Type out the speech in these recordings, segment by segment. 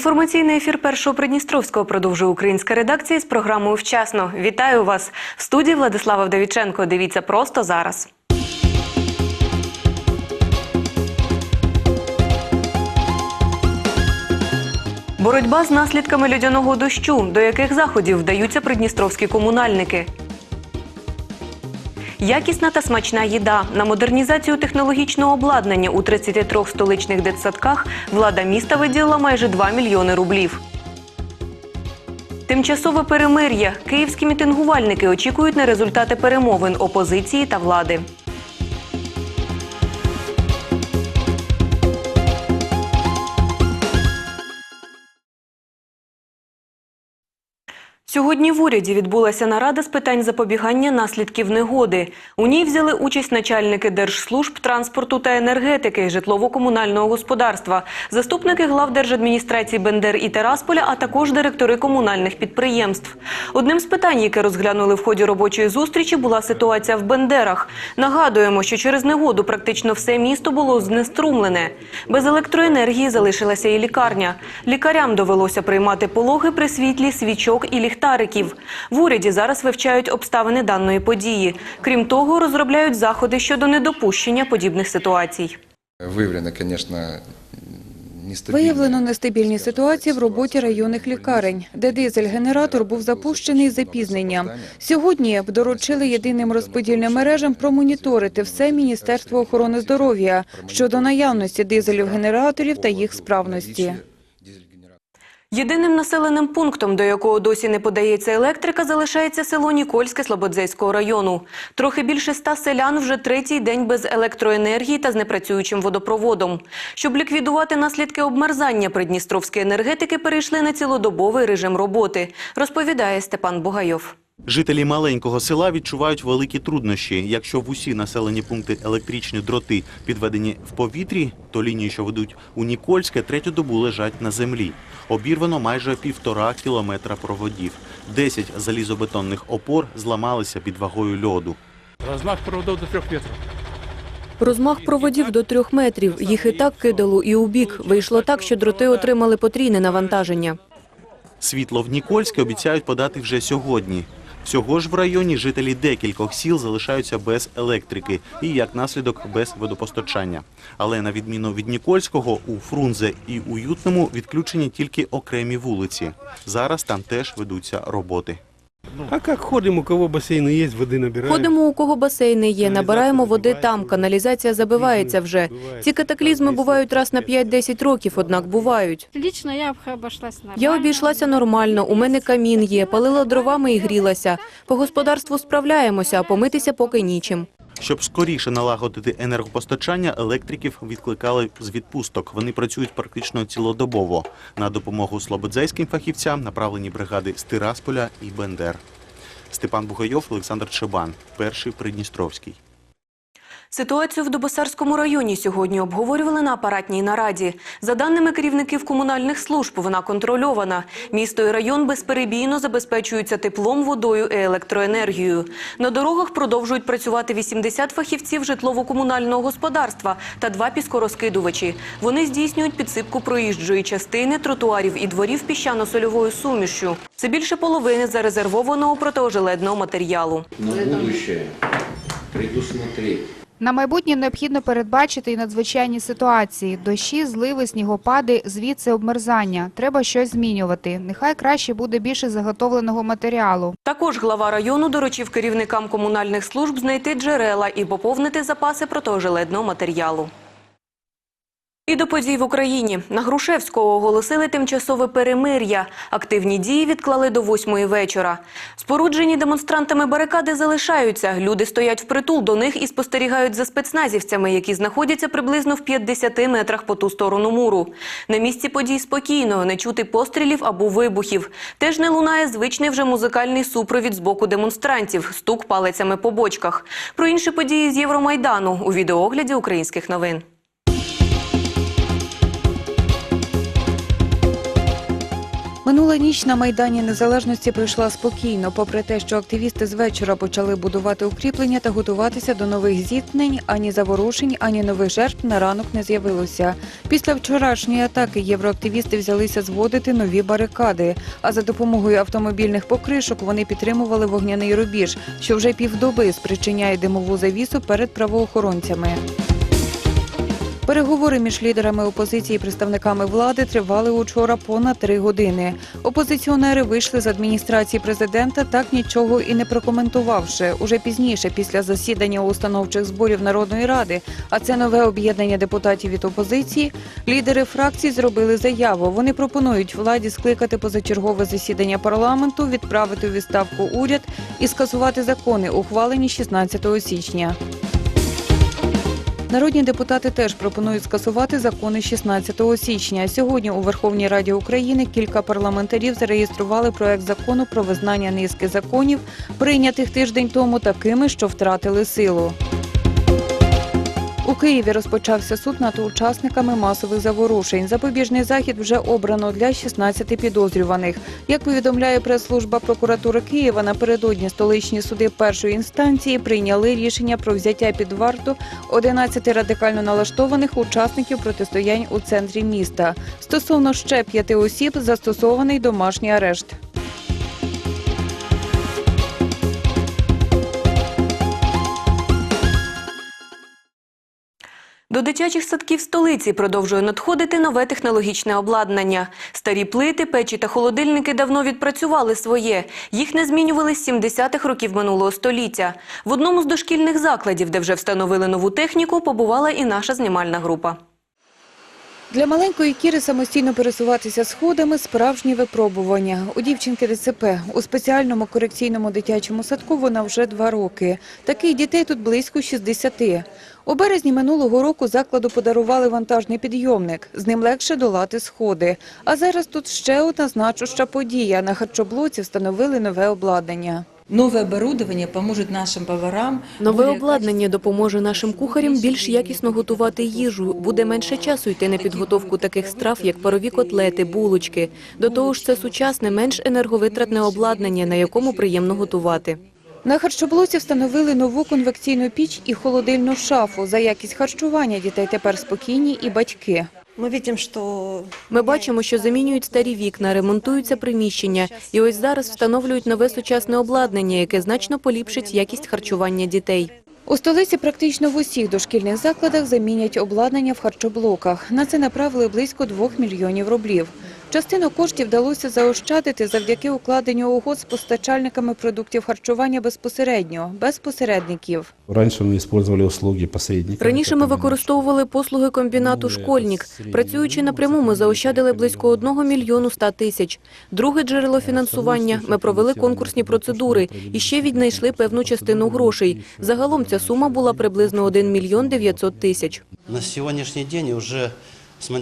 Інформаційний ефір першого Придністровського продовжує українська редакція з програмою Вчасно. Вітаю вас в студії Владислава Вдовіченко. Дивіться просто зараз. Боротьба з наслідками льодяного дощу, до яких заходів вдаються придністровські комунальники. Якісна та смачна їда. На модернізацію технологічного обладнання у 33 столичних дитсадках влада міста виділила майже 2 мільйони рублів. Тимчасове перемир'я. Київські мітингувальники очікують на результати перемовин опозиції та влади. Сьогодні в уряді відбулася нарада з питань запобігання наслідків негоди. У ній взяли участь начальники держслужб транспорту та енергетики, житлово-комунального господарства, заступники глав держадміністрації Бендер і Терасполя, а також директори комунальних підприємств. Одним з питань, яке розглянули в ході робочої зустрічі, була ситуація в Бендерах. Нагадуємо, що через негоду практично все місто було знеструмлене. Без електроенергії залишилася і лікарня. Лікарям довелося приймати пологи при світлі свічок і ліхтариків. В уряді зараз вивчають обставини даної події. Крім того, розробляють заходи щодо недопущення подібних ситуацій. Виявлено, звісно, нестабільні. Виявлено нестабільні ситуації в роботі районних лікарень, де дизель-генератор був запущений з запізненням. Сьогодні доручили єдиним розподільним мережам промоніторити все Міністерство охорони здоров'я щодо наявності дизелів-генераторів та їх справності. Єдиним населеним пунктом, до якого досі не подається електрика, залишається село Нікольське Слободзейського району. Трохи більше ста селян вже третій день без електроенергії та з непрацюючим водопроводом. Щоб ліквідувати наслідки обмерзання, придністровські енергетики перейшли на цілодобовий режим роботи, розповідає Степан Бугайов. Жителі маленького села відчувають великі труднощі. Якщо в усі населені пункти електричні дроти підведені в повітрі, то лінії, що ведуть у Нікольське, третю добу лежать на землі. Обірвано майже півтора кілометра проводів. Десять залізобетонних опор зламалися під вагою льоду. Размах проводов до трех метров. Розмах проводів до трьох метрів. Їх і так кидало, і у бік. Вийшло так, що дроти отримали потрійне навантаження. Світло в Нікольське обіцяють подати вже сьогодні. Всього ж в районі жителі декількох сіл залишаються без електрики і, як наслідок, без водопостачання. Але на відміну від Нікольського, у Фрунзе і Уютному відключені тільки окремі вулиці. Зараз там теж ведуться роботи. А як ходимо, у кого басейни є, води набираємо? Ходимо, у кого басейни є, набираємо води там, каналізація забивається вже. Ці катаклізми бувають раз на 5-10 років, однак бувають. Лично я обійшлася нормально. Я обійшлася нормально, у мене камін є, палила дровами і грілася. По господарству справляємося, а помитися поки нічим. Щоб скоріше налагодити енергопостачання, електриків відкликали з відпусток. Вони працюють практично цілодобово. На допомогу слободзейським фахівцям направлені бригади з Тирасполя і Бендер. Степан Бугайов, Олександр Чебан, перший Придністровський. Ситуацію в Дубосарському районі сьогодні обговорювали на апаратній нараді. За даними керівників комунальних служб, вона контрольована. Місто і район безперебійно забезпечуються теплом, водою і електроенергією. На дорогах продовжують працювати 80 фахівців житлово-комунального господарства та два піскорозкидувачі. Вони здійснюють підсипку проїжджої частини, тротуарів і дворів піщано-сольовою сумішю. Це більше половини зарезервованого протиожеледного матеріалу. на будущее предусмотреть На майбутнє необхідно передбачити і надзвичайні ситуації: дощі, зливи, снігопади, звідси обмерзання. Треба щось змінювати. Нехай краще буде більше заготовленого матеріалу. Також глава району доручив керівникам комунальних служб знайти джерела і поповнити запаси протожиледного матеріалу. І до подій в Україні. На Грушевського оголосили тимчасове перемир'я. Активні дії відклали до восьмої вечора. Споруджені демонстрантами барикади залишаються. Люди стоять впритул до них і спостерігають за спецназівцями, які знаходяться приблизно в 50 метрах по ту сторону муру. На місці подій спокійно, не чути пострілів або вибухів. Теж не лунає звичний вже музикальний супровід з боку демонстрантів, стук палицями по бочках. Про інші події з Євромайдану у відеоогляді українських новин. Минула ніч на Майдані Незалежності пройшла спокійно, попри те, що активісти з вечора почали будувати укріплення та готуватися до нових зіткнень, ані заворушень, ані нових жертв на ранок не з'явилося. Після вчорашньої атаки євроактивісти взялися зводити нові барикади. А за допомогою автомобільних покришок вони підтримували вогняний рубіж, що вже півдоби спричиняє димову завісу перед правоохоронцями. Переговори між лідерами опозиції і представниками влади тривали учора понад три години. Опозиціонери вийшли з адміністрації президента, так нічого і не прокоментувавши. Уже пізніше, після засідання установчих зборів Народної ради, а це нове об'єднання депутатів від опозиції, лідери фракцій зробили заяву. Вони пропонують владі скликати позачергове засідання парламенту, відправити у відставку уряд і скасувати закони, ухвалені 16 січня. Народні депутати теж пропонують скасувати закони 16 січня. Сьогодні у Верховній Раді України кілька парламентарів зареєстрували проект закону про визнання низки законів, прийнятих тиждень тому, такими, що втратили силу. У Києві розпочався суд над учасниками масових заворушень. Запобіжний захід вже обрано для 16 підозрюваних. Як повідомляє прес-служба прокуратури Києва, напередодні столичні суди першої інстанції прийняли рішення про взяття під варту 11 радикально налаштованих учасників протистоянь у центрі міста. Стосовно ще п'яти осіб застосований домашній арешт. До дитячих садків столиці продовжує надходити нове технологічне обладнання. Старі плити, печі та холодильники давно відпрацювали своє. Їх не змінювали з 70-х років минулого століття. В одному з дошкільних закладів, де вже встановили нову техніку, побувала і наша знімальна група. Для маленької Кіри самостійно пересуватися сходами – справжнє випробування. У дівчинки ДЦП. У спеціальному корекційному дитячому садку вона вже два роки. Таких дітей тут близько 60. У березні минулого року закладу подарували вантажний підйомник. З ним легше долати сходи. А зараз тут ще одна значуща подія. На харчоблоці встановили нове обладнання. Новое оборудование поможет нашим поварам. Нове обладнання допоможе нашим кухарям більш якісно готувати їжу. Буде менше часу йти на підготовку таких страв, як парові котлети, булочки. До того ж, це сучасне, менш енерговитратне обладнання, на якому приємно готувати. На харчоблоці встановили нову конвекційну піч і холодильну шафу. За якість харчування дітей тепер спокійні і батьки. Ми бачимо, що замінюють старі вікна, ремонтуються приміщення. І ось зараз встановлюють нове сучасне обладнання, яке значно поліпшить якість харчування дітей. У столиці практично в усіх дошкільних закладах замінять обладнання в харчоблоках. На це направили близько 2 мільйонів рублів. Частину коштів вдалося заощадити завдяки укладенню угод з постачальниками продуктів харчування безпосередньо, без посередників. Раньше мы использовали услуги посредников. Раніше ми використовували послуги комбінату «Школьник». Працюючи напряму, ми заощадили близько 1 мільйону 100 тисяч. Друге джерело фінансування – ми провели конкурсні процедури і ще віднайшли певну частину грошей. Загалом ця сума була приблизно 1 мільйон 900 тисяч. На сьогоднішній день вже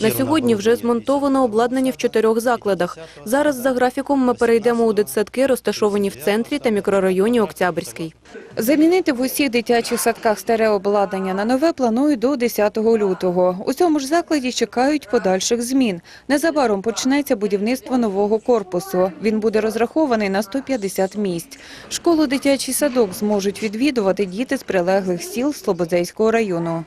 На сьогодні вже змонтовано обладнання в чотирьох закладах. Зараз за графіком ми перейдемо у дитсадки, розташовані в центрі та мікрорайоні Октябрьський. Замінити в усіх дитячих садках старе обладнання на нове планують до 10 лютого. У цьому ж закладі чекають подальших змін. Незабаром почнеться будівництво нового корпусу. Він буде розрахований на 150 місць. Школу дитячий садок зможуть відвідувати діти з прилеглих сіл Слободзейського району.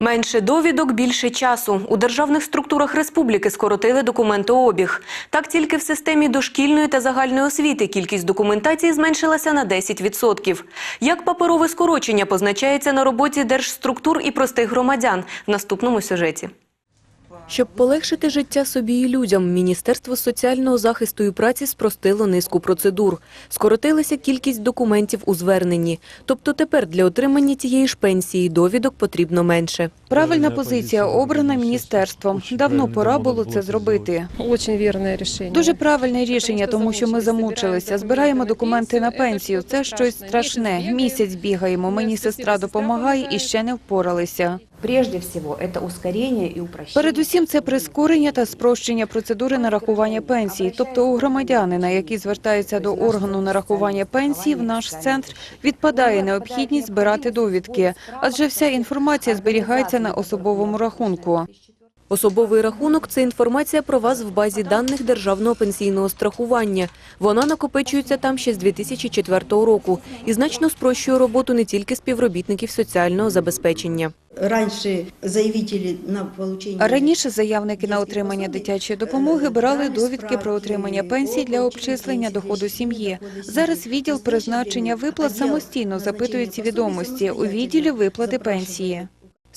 Менше довідок, більше часу. У державних структурах республіки скоротили документообіг. Так тільки в системі дошкільної та загальної освіти кількість документації зменшилася на 10%. Як паперове скорочення позначається на роботі держструктур і простих громадян в наступному сюжеті. Щоб полегшити життя собі і людям, Міністерство соціального захисту і праці спростило низку процедур. Скоротилася кількість документів у зверненні. Тобто тепер для отримання тієї ж пенсії довідок потрібно менше. Правильна позиція обрана міністерством. Давно пора було це зробити. очень верное решение. Дуже правильне рішення, тому що ми замучилися. Збираємо документи на пенсію. Це щось страшне. Місяць бігаємо. Мені сестра допомагає і ще не впоралися. Прежде всего, это ускорение и упрощение. Передусім, це прискорення та спрощення процедури нарахування пенсії. Тобто у громадянина, який звертається до органу нарахування пенсії, в наш центр відпадає необхідність збирати довідки, адже вся інформація зберігається на особовому рахунку. Особовий рахунок – це інформація про вас в базі даних Державного пенсійного страхування. Вона накопичується там ще з 2004 року і значно спрощує роботу не тільки співробітників соціального забезпечення. Раньше заявители на получение... Раніше заявники на отримання дитячої допомоги брали довідки про отримання пенсій для обчислення доходу сім'ї. Зараз відділ призначення виплат самостійно запитує ці відомості у відділі виплати пенсії.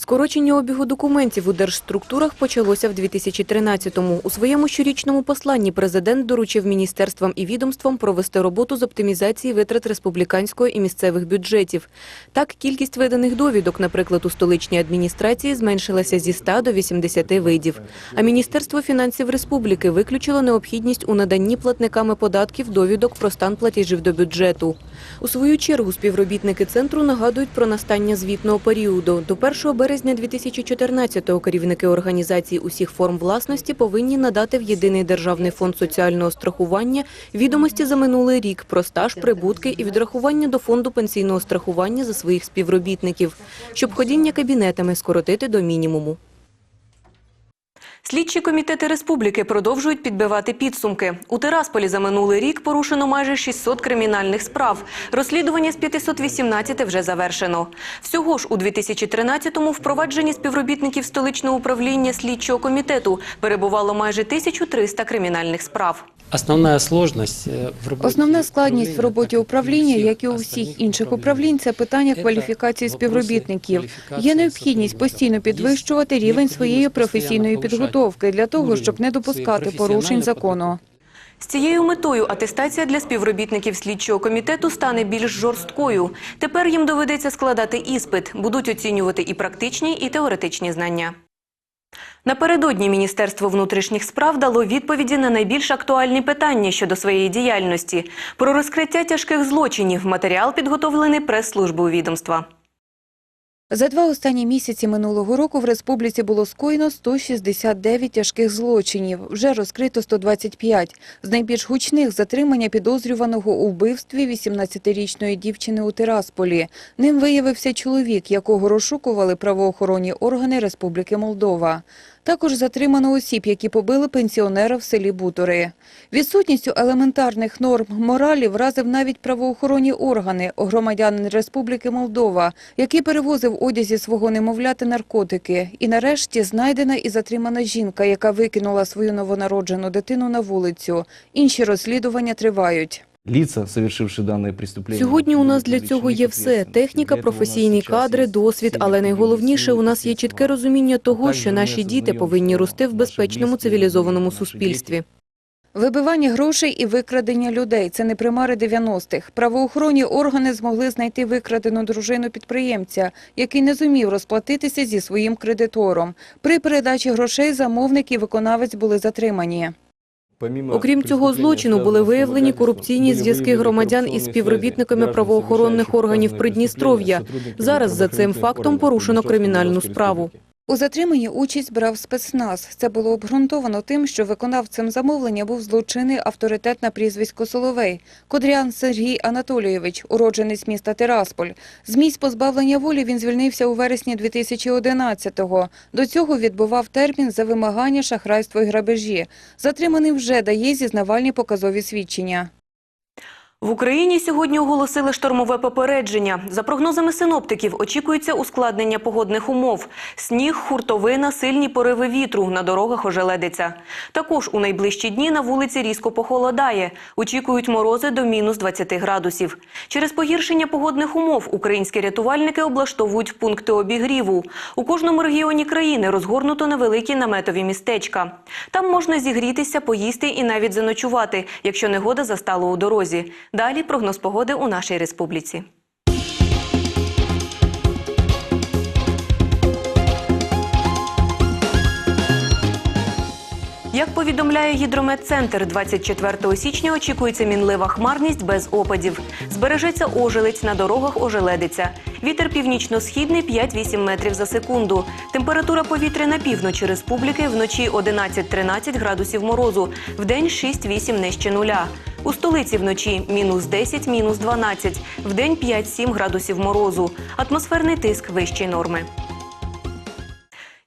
Скорочення обігу документів у держструктурах почалося в 2013-му. У своєму щорічному посланні президент доручив міністерствам і відомствам провести роботу з оптимізації витрат республіканського і місцевих бюджетів. Так, кількість виданих довідок, наприклад, у столичній адміністрації зменшилася зі 100 до 80 видів. А Міністерство фінансів республіки виключило необхідність у наданні платниками податків довідок про стан платежів до бюджету. У свою чергу співробітники центру нагадують про настання звітного періоду. До 1 березня 2014-го керівники організацій усіх форм власності повинні надати в Єдиний державний фонд соціального страхування відомості за минулий рік про стаж, прибутки і відрахування до фонду пенсійного страхування за своїх співробітників, щоб ходіння кабінетами скоротити до мінімуму. Слідчі комітети республіки продовжують підбивати підсумки. У Тирасполі за минулий рік порушено майже 600 кримінальних справ. Розслідування з 518 вже завершено. Всього ж у 2013-му впровадженні провадженні співробітників столичного управління слідчого комітету перебувало майже 1300 кримінальних справ. Основная сложность э, в работе Основна складність в роботі управління, як і у всіх інших управлінь, це питання кваліфікації співробітників. Є необхідність постійно підвищувати рівень своєї професійної підготовки для того, щоб не допускати порушень закону. З цією метою атестація для співробітників слідчого комітету стане більш жорсткою. Тепер їм доведеться складати іспит, будуть оцінювати і практичні, і теоретичні знання. Напередодні Міністерство внутрішніх справ дало відповіді на найбільш актуальні питання щодо своєї діяльності. Про розкриття тяжких злочинів матеріал підготовлений прес-службою відомства. За два останні місяці минулого року в республіці було скоєно 169 тяжких злочинів. Вже розкрито 125. З найбільш гучних – затримання підозрюваного у вбивстві 18-річної дівчини у Тирасполі. Ним виявився чоловік, якого розшукували правоохоронні органи Республіки Молдова. Також затримано осіб, які побили пенсіонера в селі Бутори. Відсутністю елементарних норм моралі вразив навіть правоохоронні органи, громадянин Республіки Молдова, який перевозив одязі свого немовляти наркотики. І нарешті знайдена і затримана жінка, яка викинула свою новонароджену дитину на вулицю. Інші розслідування тривають. Лица, совершившие данное преступление. Сьогодні у нас для цього є все: техніка, професійні кадри, досвід. Але найголовніше у нас є чітке розуміння того, що наші діти повинні рости в безпечному цивілізованому суспільстві. Вибивання грошей і викрадення людей – це не примари 90-х. Правоохоронні органи змогли знайти викрадену дружину підприємця, який не зумів розплатитися зі своїм кредитором. При передачі грошей замовник і виконавець були затримані. Окрім цього злочину, були виявлені корупційні зв'язки громадян із співробітниками правоохоронних органів Придністров'я. Зараз за цим фактом порушено кримінальну справу. У затриманні участь брав спецназ. Це було обґрунтовано тим, що виконавцем замовлення був злочинний авторитет на прізвисько Соловей. Кодрян Сергій Анатолійович, уродженець міста Тирасполь. З місць позбавлення волі він звільнився у вересні 2011-го. До цього відбував термін за вимагання, шахрайство і грабежі. Затриманий вже дає зізнавальні показові свідчення. В Україні сьогодні оголосили штормове попередження. За прогнозами синоптиків, очікується ускладнення погодних умов. Сніг, хуртовина, сильні пориви вітру, на дорогах ожеледиться. Також у найближчі дні на вулиці різко похолодає. Очікують морози до мінус 20 градусів. Через погіршення погодних умов українські рятувальники облаштовують пункти обігріву. У кожному регіоні країни розгорнуто невеликі наметові містечка. Там можна зігрітися, поїсти і навіть заночувати, якщо негода застала у дорозі. Далі прогноз погоди у нашій республіці. Як повідомляє гідрометцентр, 24 січня очікується мінлива хмарність без опадів. Збережеться ожеледь, на дорогах ожеледиться. Вітер північно-східний 5-8 метрів за секунду. Температура повітря на півночі республіки вночі 11-13 градусів морозу, вдень 6-8 нижче нуля. У столиці вночі мінус 10, мінус 12, вдень 5-7 градусів морозу. Атмосферний тиск вищий норми.